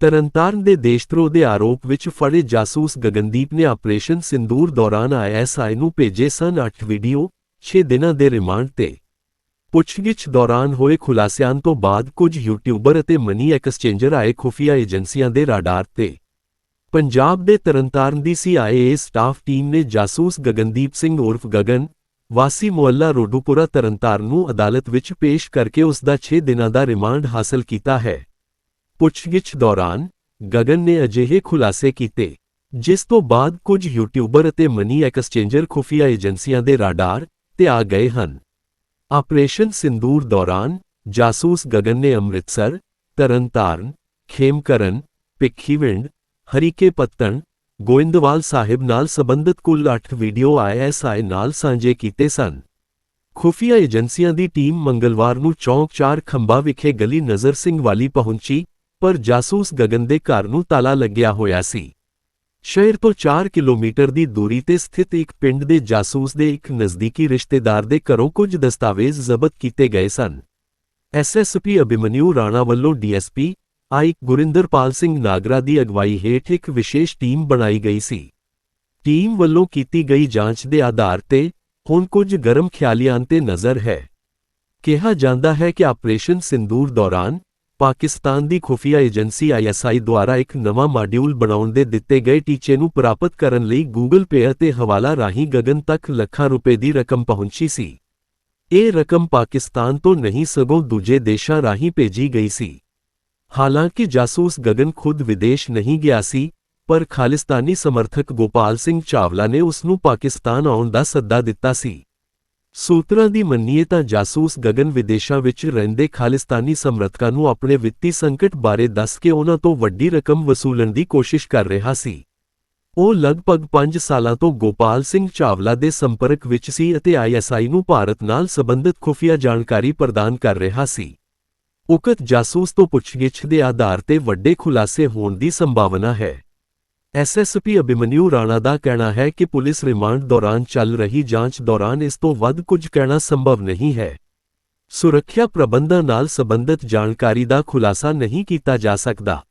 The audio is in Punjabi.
ਤਰਨਤਾਰਨ ਦੇ ਦੇਸ਼ਧਰੋਹ ਦੇ ਆਰੋਪ ਵਿੱਚ ਫੜੇ ਜਾਸੂਸ ਗਗਨਦੀਪ ਨੇ ਆਪਰੇਸ਼ਨ ਸਿੰਦੂਰ ਦੌਰਾਨ ਆਈਐਸਆਈ ਨੂੰ ਭੇਜੇ ਸਨ 8 ਵੀਡੀਓ 6 ਦਿਨਾਂ ਦੇ ਰਿਮਾਂਡ ਤੇ। ਪੁੱਛਗਿੱਛ ਦੌਰਾਨ ਹੋਏ ਖੁਲਾਸਿਆਂ ਤੋਂ ਬਾਅਦ ਕੁਝ ਯੂਟਿਊਬਰ ਅਤੇ ਮਨੀ ਐਕਸਚੇਂਜਰ ਆਏ ਖੁਫੀਆ ਏਜੰਸੀਆਂ ਦੇ ਰਾਡਾਰ ਤੇ। ਪੰਜਾਬ ਦੇ ਤਰਨਤਾਰਨ ਦੀ ਸੀਆਈਏ ਸਟਾਫ ਟੀਮ ਨੇ ਜਾਸੂਸ ਗਗਨਦੀਪ ਸਿੰਘ ਉਰਫ ਗਗਨ, ਵਾਸੀ ਮੁਹੱਲਾ ਰੋਡੂਪੁਰਾ ਤਰਨਤਾਰਨ ਨੂੰ ਅਦਾਲਤ ਵਿੱਚ ਪੇਸ਼ ਕਰਕੇ ਉਸ ਦਾ 6 ਦਿਨਾਂ ਦਾ ਰਿਮਾਂਡ ਹਾਸਲ ਕੀਤਾ ਹੈ। ਪੁੱਛਗਿੱਛ ਦੌਰਾਨ ਗਗਨ ਨੇ ਅਜਿਹੇ ਖੁਲਾਸੇ ਕੀਤੇ, ਜਿਸ ਤੋਂ ਬਾਅਦ ਕੁਝ ਯੂਟਿਊਬਰ ਅਤੇ ਮਨੀ ਐਕਸਚੇਂਜਰ ਖੁਫੀਆ ਏਜੰਸੀਆਂ ਦੇ ਰਾਡਾਰ ਤੇ ਆ ਗਏ ਹਨ। ਆਪਰੇਸ਼ਨ ਸਿੰਦੂਰ ਦੌਰਾਨ ਜਾਸੂਸ ਗਗਨ ਨੇ ਅੰਮ੍ਰਿਤਸਰ, ਤਰਨਤਾਰਨ, ਖੇਮਕਰਨ, ਭਿੱਖੀਵਿੰਡ ਹਰੀਕੇ ਪੱਤਣ ਗੋਇੰਦਵਾਲ ਸਾਹਿਬ ਨਾਲ ਸੰਬੰਧਿਤ ਕੁੱਲ 8 ਵੀਡੀਓ ਆਈਐਸਆਈ ਨਾਲ ਸਾਂਝੇ ਕੀਤੇ ਸਨ। ਖੁਫੀਆ ਏਜੰਸੀਆਂ ਦੀ ਟੀਮ ਮੰਗਲਵਾਰ ਨੂੰ ਚੌਂਕ 4 ਖੰਭਾ ਵਿਖੇ ਗਲੀ ਨਜ਼ਰ ਸਿੰਘ ਵਾਲੀ ਪਹੁੰਚੀ ਪਰ ਜਾਸੂਸ ਗਗਨ ਦੇ ਘਰ ਨੂੰ ਤਾਲਾ ਲੱਗਿਆ ਹੋਇਆ ਸੀ। ਸ਼ਹਿਰ ਤੋਂ 4 ਕਿਲੋਮੀਟਰ ਦੀ ਦੂਰੀ ਤੇ ਸਥਿਤ ਇੱਕ ਪਿੰਡ ਦੇ ਜਾਸੂਸ ਦੇ ਇੱਕ ਨਜ਼ਦੀਕੀ ਰਿਸ਼ਤੇਦਾਰ ਦੇ ਘਰੋਂ ਕੁਝ ਦਸਤਾਵੇਜ਼ ਜ਼ਬਤ ਕੀਤੇ ਗਏ ਸਨ। ਐਸਐਸਪੀ ਅਭਿਮਨਿਊ ਰਾਣਾ ਵੱਲੋਂ ਡੀਐਸਪੀ ਆਈ ਗੁਰਿੰਦਰਪਾਲ ਸਿੰਘ ਨਾਗਰਾ ਦੀ ਅਗਵਾਈ ਹੇਠ ਇੱਕ ਵਿਸ਼ੇਸ਼ ਟੀਮ ਬਣਾਈ ਗਈ ਸੀ। ਟੀਮ ਵੱਲੋਂ ਕੀਤੀ ਗਈ ਜਾਂਚ ਦੇ ਆਧਾਰ ਤੇ ਹੁਣ ਕੁਝ ਗਰਮ ਖਿਆਲੀਆਂ ਤੇ ਨਜ਼ਰ ਹੈ। ਕਿਹਾ ਜਾਂਦਾ ਹੈ ਕਿ ਆਪਰੇਸ਼ਨ ਸਿੰਦੂਰ ਦੌਰਾਨ ਪਾਕਿਸਤਾਨ ਦੀ ਖੁਫੀਆ ਏਜੰਸੀ ਆਈਐਸਆਈ ਦੁਆਰਾ ਇੱਕ ਨਵਾਂ ਮਾਡਿਊਲ ਬਣਾਉਣ ਦੇ ਦਿੱਤੇ ਗਏ ਟੀਚੇ ਨੂੰ ਪ੍ਰਾਪਤ ਕਰਨ ਲਈ ਗੂਗਲ ਪੇ ਅਤੇ ਹਵਾਲਾ ਰਾਹੀਂ ਗਗਨ ਤੱਕ ਲੱਖਾਂ ਰੁਪਏ ਦੀ ਰਕਮ ਪਹੁੰਚੀ ਸੀ। ਇਹ ਰਕਮ ਪਾਕਿਸਤਾਨ ਤੋਂ ਨਹੀਂ ਸਗੋਂ ਦੂਜੇ ਦੇਸ਼ਾਂ ਰਾਹੀਂ ਭੇਜੀ ਗਈ ਸੀ। ਹਾਲਾਂਕਿ ਜਾਸੂਸ ਗਗਨ ਖੁਦ ਵਿਦੇਸ਼ ਨਹੀਂ ਗਿਆ ਸੀ, ਪਰ ਖਾਲਿਸਤਾਨੀ ਸਮਰਥਕ ਗੋਪਾਲ ਸਿੰਘ ਚਾਵਲਾ ਨੇ ਉਸ ਨੂੰ ਪਾਕਿਸਤਾਨ ਆਉਣ ਦਾ ਸੱਦਾ ਦਿੱਤਾ ਸੀ। ਸੂਤਰਾਂ ਦੀ ਮੰਨੀਏ ਤਾਂ ਜਾਸੂਸ ਗਗਨ ਵਿਦੇਸ਼ਾਂ ਵਿੱਚ ਰਹਿੰਦੇ ਖਾਲਿਸਤਾਨੀ ਸਮਰਥਕਾਂ ਨੂੰ ਆਪਣੇ ਵਿੱਤੀ ਸੰਕਟ ਬਾਰੇ ਦੱਸ ਕੇ ਉਹਨਾਂ ਤੋਂ ਵੱਡੀ ਰਕਮ ਵਸੂਲਣ ਦੀ ਕੋਸ਼ਿਸ਼ ਕਰ ਰਿਹਾ ਸੀ। ਉਹ ਲਗਭਗ 5 ਸਾਲਾਂ ਤੋਂ ਗੋਪਾਲ ਸਿੰਘ ਚਾਵਲਾ ਦੇ ਸੰਪਰਕ ਵਿੱਚ ਸੀ ਅਤੇ ਆਈਐਸਆਈ ਨੂੰ ਭਾਰਤ ਨਾਲ ਸੰਬੰਧਿਤ ਖੁਫੀਆ ਜਾਣਕਾਰੀ ਪ੍ਰਦਾਨ ਕਰ ਰਿਹਾ ਸੀ। ਉਕਤ ਜਾਸੂਸ ਤੋਂ ਪੁੱਛਗਿੱਛ ਦੇ ਆਧਾਰ ਤੇ ਵੱਡੇ ਖੁਲਾਸੇ ਹੋਣ ਦੀ ਸੰਭਾਵਨਾ ਹੈ। ਐਸਐਸਪੀ ਅਭਿਮਨਿਊ ਰਾਣਾ ਦਾ ਕਹਿਣਾ ਹੈ ਕਿ ਪੁਲਿਸ ਰਿਮਾਂਡ ਦੌਰਾਨ ਚੱਲ ਰਹੀ ਜਾਂਚ ਦੌਰਾਨ ਇਸ ਤੋਂ ਵੱਧ ਕੁਝ ਕਹਿਣਾ ਸੰਭਵ ਨਹੀਂ ਹੈ। ਸੁਰੱਖਿਆ ਪ੍ਰਬੰਧਾਂ ਨਾਲ ਸੰਬੰਧਿਤ ਜਾਣਕਾਰੀ ਦਾ ਖੁਲਾਸਾ ਨਹੀਂ ਕੀਤਾ ਜਾ ਸਕਦਾ।